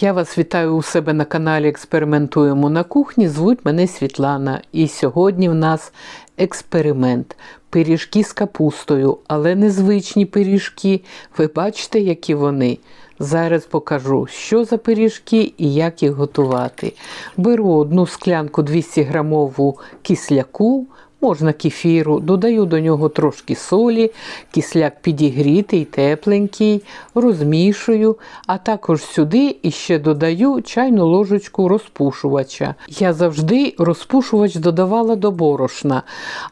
Я вас вітаю у себе на каналі Експериментуємо на кухні. Звуть мене Світлана. І сьогодні в нас експеримент. Пиріжки з капустою, але незвичні пиріжки. Ви бачите, які вони. Зараз покажу, що за пиріжки і як їх готувати. Беру одну склянку 200 грамову кисляку, можна кефіру, додаю до нього трошки солі, кисляк підігрітий, тепленький, розмішую, а також сюди іще додаю чайну ложечку розпушувача. Я завжди розпушувач додавала до борошна,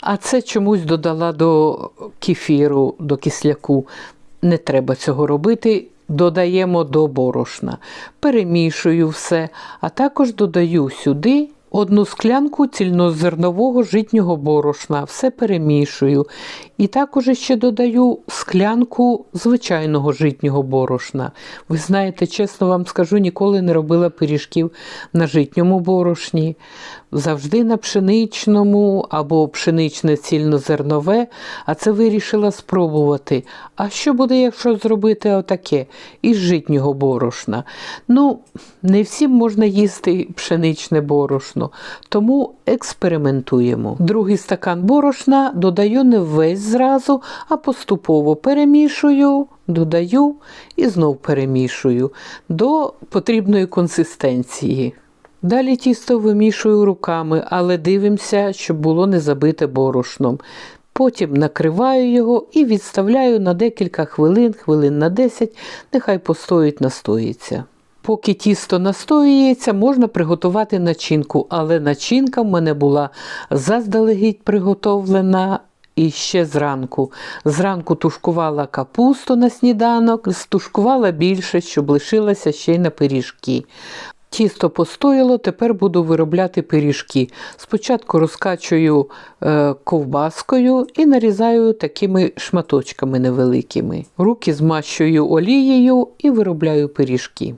а це чомусь додала до кефіру, до кисляку. Не треба цього робити. Додаємо до борошна, перемішую все, а також додаю сюди одну склянку цільнозернового житнього борошна, все перемішую. І також ще додаю склянку звичайного житнього борошна. Ви знаєте, чесно вам скажу, ніколи не робила пиріжків на житньому борошні. Завжди на пшеничному або пшеничне цільнозернове, а це вирішила спробувати. А що буде, якщо зробити отаке із житнього борошна? Ну, не всім можна їсти пшеничне борошно, тому експериментуємо. Другий стакан борошна додаю не весь зразу, а поступово перемішую, додаю і знов перемішую до потрібної консистенції. Далі тісто вимішую руками, але дивимося, щоб було не забите борошном. Потім накриваю його і відставляю на декілька хвилин, хвилин на 10, нехай постоїть, настоїться. Поки тісто настоюється, можна приготувати начинку, але начинка в мене була заздалегідь приготовлена. І ще зранку. Зранку тушкувала капусту на сніданок, стушкувала більше, щоб лишилася ще й на пиріжки. Тісто постояло, тепер буду виробляти пиріжки. Спочатку розкачую е, ковбаскою і нарізаю такими шматочками невеликими. Руки змащую олією і виробляю пиріжки.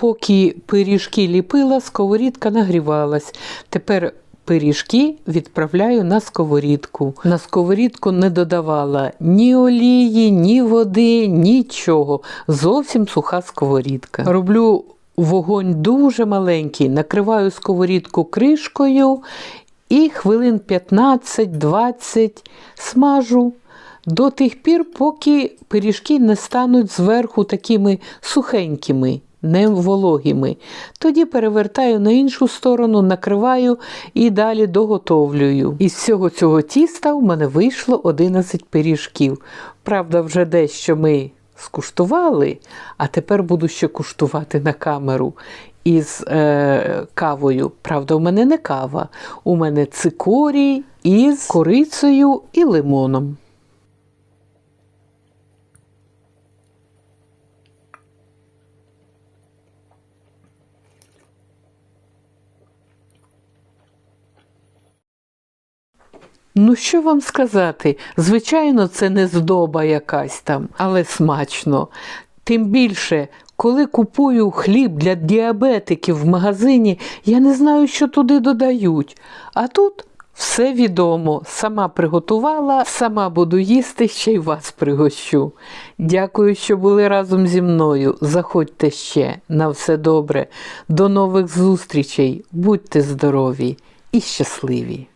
Поки пиріжки ліпила, сковорідка нагрівалась. Тепер пиріжки відправляю на сковорідку. На сковорідку не додавала ні олії, ні води, нічого. Зовсім суха сковорідка. Роблю вогонь дуже маленький, накриваю сковорідку кришкою і хвилин 15-20 смажу. До тих пір, поки пиріжки не стануть зверху такими сухенькими не вологими. Тоді перевертаю на іншу сторону, накриваю і далі доготовлюю. Із всього цього тіста в мене вийшло 11 пиріжків. Правда, вже дещо ми скуштували, а тепер буду ще куштувати на камеру. Із е, кавою. Правда, у мене не кава, у мене цикорій із корицею і лимоном. Ну, що вам сказати? Звичайно, це не здоба якась там, але смачно. Тим більше, коли купую хліб для діабетиків в магазині, я не знаю, що туди додають. А тут все відомо. Сама приготувала, сама буду їсти, ще й вас пригощу. Дякую, що були разом зі мною. Заходьте ще. На все добре. До нових зустрічей. Будьте здорові і щасливі!